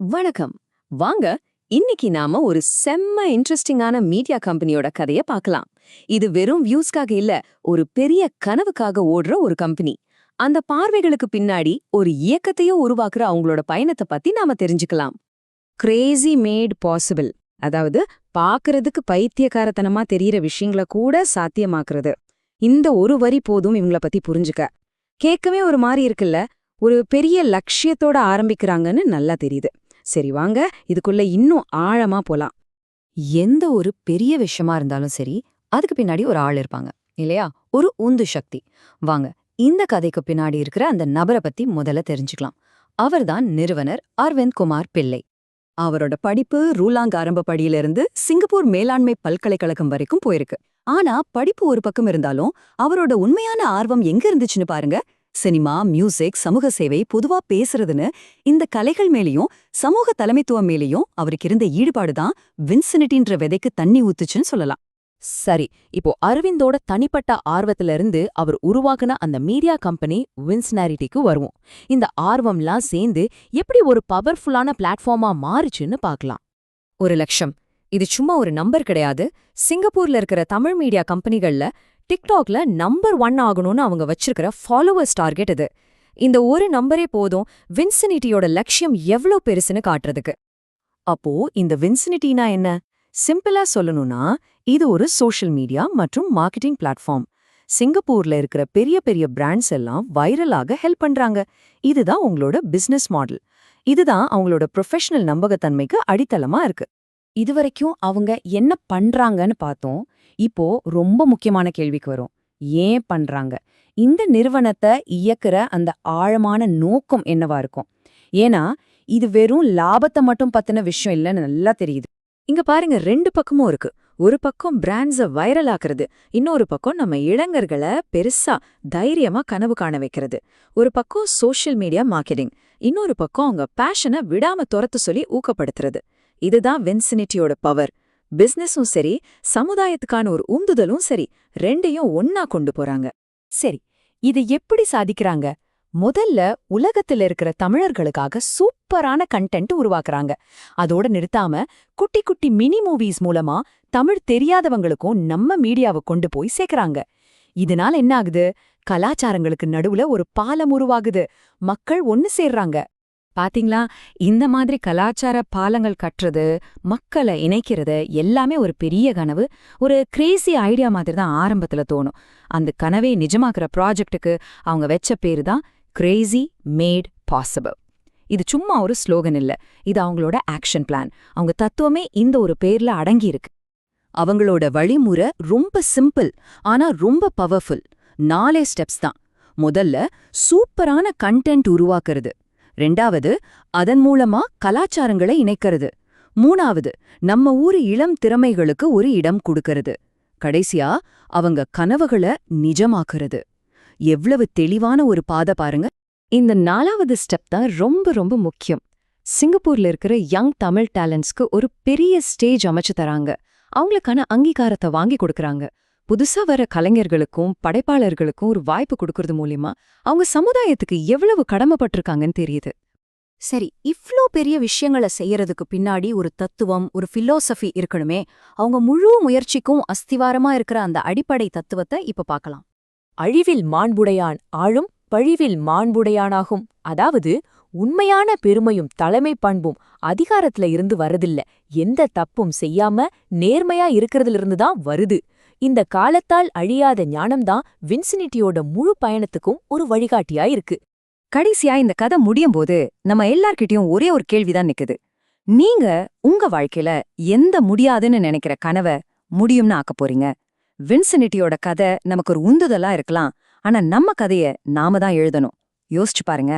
வணக்கம். வாங்க இன்னைக்கு நாம ஒரு செம்ம இன்ட்ரெஸ்டிங்கான மீடியா கம்பெனியோட கதைய பார்க்கலாம். இது வெறும் வியூஸ்க்காக இல்ல ஒரு பெரிய கனவுக்காக ஓடுற ஒரு கம்பெனி அந்த பார்வைகளுக்கு பின்னாடி ஒரு இயக்கத்தையோ உருவாக்குற அவங்களோட பயணத்தை பத்தி நாம தெரிஞ்சுக்கலாம். கிரேசி மேட் பாசிபிள் அதாவது பாக்குறதுக்கு பைத்தியக்காரத்தனமா தெரியற விஷயங்கள கூட சாத்தியமாக்குறது. இந்த ஒரு வரி போதும் இவங்கள பத்தி புரிஞ்சுக்க. கேட்கவே ஒரு மாதிரி இருக்குல்ல ஒரு பெரிய லட்சியத்தோட ஆரம்பிக்கிறாங்கன்னு நல்லா தெரியுது. சரி வாங்க இதுக்குள்ள இன்னும் ஆழமா போலாம். எந்த ஒரு பெரிய விஷயமா இருந்தாலும் சரி அதுக்கு பின்னாடி ஒரு ஆள் இருப்பாங்க இல்லையா? ஒரு உந்து சக்தி. வாங்க இந்த கதைக்கு பின்னாடி இருக்கிற அந்த நபரை பத்தி முதல்ல தெரிஞ்சுக்கலாம். அவர்தான் நிறுவனர் அரவிந்த் குமார் பிள்ளை. அவரோட படிப்பு ரூலாங் ஆரம்ப படியிலிருந்து சிங்கப்பூர் மேலாண்மை பல்கலைக்கழகம் வரைக்கும் போயிருக்கு. ஆனா படிப்பு ஒரு பக்கம் இருந்தாலும் அவரோட உண்மையான ஆர்வம் எங்க இருந்துச்சுன்னு பாருங்க சினிமா மியூசிக் சமூக சேவை பொதுவா பேசுறதுன்னு இந்த கலைகள் மேலேயும் சமூக தலைமைத்துவம் மேலேயும் அவருக்கு இருந்த ஈடுபாடுதான் வின்சினிட்டின்ற விதைக்கு தண்ணி ஊத்துச்சுன்னு சொல்லலாம். சரி இப்போ அரவிந்தோட தனிப்பட்ட ஆர்வத்துல இருந்து அவர் உருவாக்குன அந்த மீடியா கம்பெனி வின்ஸ்னாரிட்டிக்கு வருவோம். இந்த ஆர்வம்லாம் சேர்ந்து எப்படி ஒரு பவர்ஃபுல்லான பிளாட்ஃபார்மா மாறுச்சுன்னு பார்க்கலாம். ஒரு லட்சம். இது சும்மா ஒரு நம்பர் கிடையாது. சிங்கப்பூர்ல இருக்கிற தமிழ் மீடியா கம்பெனிகள்ல டிக்டாக்ல நம்பர் ஒன் ஆகணும்னு அவங்க வச்சிருக்கிற ஃபாலோவர்ஸ் டார்கெட் இது. இந்த ஒரு நம்பரே போதும் வின்சினிட்டியோட லட்சியம் எவ்ளோ பெருசுன்னு காட்டுறதுக்கு. அப்போ இந்த வின்சினிட்டினா என்ன? சிம்பிளா சொல்லணும்னா இது ஒரு சோஷியல் மீடியா மற்றும் மார்க்கெட்டிங் பிளாட்ஃபார்ம் சிங்கப்பூர்ல இருக்கிற பெரிய பெரிய பிராண்ட்ஸ் எல்லாம் வைரலாக ஹெல்ப் பண்றாங்க. இதுதான் உங்களோட பிசினஸ் மாடல் இதுதான் அவங்களோட ப்ரொஃபஷனல் நம்பகத்தன்மைக்கு அடித்தளமா இருக்கு. இதுவரைக்கும் அவங்க என்ன பண்றாங்கன்னு பார்த்தோம். இப்போ ரொம்ப முக்கியமான கேள்விக்கு வரும். ஏன் பண்றாங்க? இந்த நிறுவனத்தை இயக்குற அந்த ஆழமான நோக்கம் என்னவா இருக்கும்? ஏன்னா இது வெறும் லாபத்தை மட்டும் பத்தின விஷயம் இல்லைன்னு நல்லா தெரியுது. இங்க பாருங்க ரெண்டு பக்கமும் இருக்கு. ஒரு பக்கம் பிராண்ட்ஸ வைரல் ஆக்குறது இன்னொரு பக்கம் நம்ம இளைஞர்களை பெருசா தைரியமா கனவு காண வைக்கிறது. ஒரு பக்கம் சோஷியல் மீடியா மார்க்கெட்டிங் இன்னொரு பக்கம் அவங்க பேஷனை விடாம துரத்து சொல்லி ஊக்கப்படுத்துறது. இதுதான் வென்சினிட்டியோட பவர் பிசினஸும் சரி சமுதாயத்துக்கான ஒரு உந்துதலும் சரி ரெண்டையும் ஒன்னா கொண்டு போறாங்க. சரி இது எப்படி சாதிக்கிறாங்க? முதல்ல உலகத்துல இருக்கிற தமிழர்களுக்காக சூப்பரான கண்டென்ட் உருவாக்குறாங்க. அதோட நிறுத்தாம குட்டி குட்டி மினி மூவிஸ் மூலமா தமிழ் தெரியாதவங்களுக்கும் நம்ம மீடியாவை கொண்டு போய் சேர்க்கறாங்க. இதனால என்ன ஆகுது? கலாச்சாரங்களுக்கு நடுவுல ஒரு பாலம் உருவாகுது. மக்கள் ஒன்னு சேர்றாங்க. பாத்தீங்களா? இந்த மாதிரி கலாச்சார பாலங்கள் கட்டுறது மக்களை இணைக்கிறது எல்லாமே ஒரு பெரிய கனவு. ஒரு கிரேசி ஐடியா மாதிரி தான் ஆரம்பத்துல தோணும். அந்த கனவை நிஜமாக்குற ப்ராஜெக்டுக்கு அவங்க வெச்ச பேரு தான் கிரேசி மேட் பாசிபிள் இது சும்மா ஒரு ஸ்லோகன் இல்ல. இது அவங்களோட ஆக்ஷன் பிளான் அவங்க தத்துவமே இந்த ஒரு பேர்ல அடங்கி இருக்கு அவங்களோட வழிமுறை ரொம்ப சிம்பிள் ஆனா ரொம்ப பவர்ஃபுல் நாலே ஸ்டெப்ஸ் தான். முதல்ல சூப்பரான கண்டென்ட் உருவாக்குறது. ரெண்டாவது அதன் மூலமா கலாச்சாரங்களை இணைக்கிறது. மூணாவது நம்ம ஊரு இளம் திறமைகளுக்கு ஒரு இடம் கொடுக்கறது. கடைசியா அவங்க கனவுகளை நிஜமாக்குறது. எவ்வளவு தெளிவான ஒரு பாதை பாருங்க. இந்த நாலாவது ஸ்டெப் தான் ரொம்ப ரொம்ப முக்கியம். சிங்கப்பூர்ல இருக்கிற யங் தமிழ் டேலண்ட்ஸ்க்கு ஒரு பெரிய ஸ்டேஜ் அமைச்சு தராங்க. அவங்களுக்கான அங்கீகாரத்தை வாங்கி கொடுக்கறாங்க. புதுசா வர கலைஞர்களுக்கும் படைப்பாளர்களுக்கும் ஒரு வாய்ப்பு கொடுக்கறது மூலியமா அவங்க சமுதாயத்துக்கு எவ்வளவு கடமைப்பட்டிருக்காங்கன்னு தெரியுது. சரி இவ்ளோ பெரிய விஷயங்களை செய்யறதுக்கு பின்னாடி ஒரு தத்துவம் ஒரு ஃபிலோசஃபி இருக்கணுமே. அவங்க முழு முயற்சிக்கும் அஸ்திவாரமா இருக்கிற அந்த அடிப்படை தத்துவத்தை இப்ப பார்க்கலாம். அழிவில் மாண்புடையான் ஆளும் பழிவில் மாண்புடையானாகும். அதாவது உண்மையான பெருமையும் தலைமை பண்பும் அதிகாரத்துல இருந்து வரதில்ல. எந்த தப்பும் செய்யாம நேர்மையா இருக்கிறதுல தான் வருது. இந்த காலத்தால் அழியாத ஞானம்தான் வின்சினிட்டியோட முழு பயணத்துக்கும் ஒரு வழிகாட்டியா இருக்கு கடைசியா இந்த கதை முடியும் போது நம்ம எல்லார்கிட்டயும் ஒரே ஒரு கேள்விதான் நிக்குது. நீங்க உங்க வாழ்க்கையில எந்த முடியாதுன்னு நினைக்கிற கனவை முடியும்னு ஆக்க போறீங்க. வின்சினிட்டியோட கதை நமக்கு ஒரு உந்துதலா இருக்கலாம். ஆனா நம்ம கதைய நாம தான் எழுதணும். யோசிச்சு பாருங்க.